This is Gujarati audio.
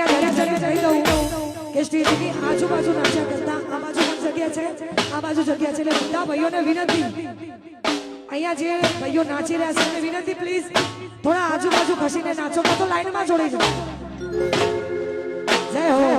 અહીંયા દરેક જગ્યાએ કહી દઉં કે સ્ટેજની આજુબાજુ નાચ્યા કરતા આ બાજુ પણ જગ્યા છે. આ બાજુ જગ્યા છે. એટલે બધા ભાઈઓને વિનંતી. અહીંયા જે ભાઈઓ નાચી રહ્યા છે વિનંતી પ્લીઝ થોડા આજુબાજુ ખસીને નાચો. તો લાઈનમાં જોડી જાઓ જય હો.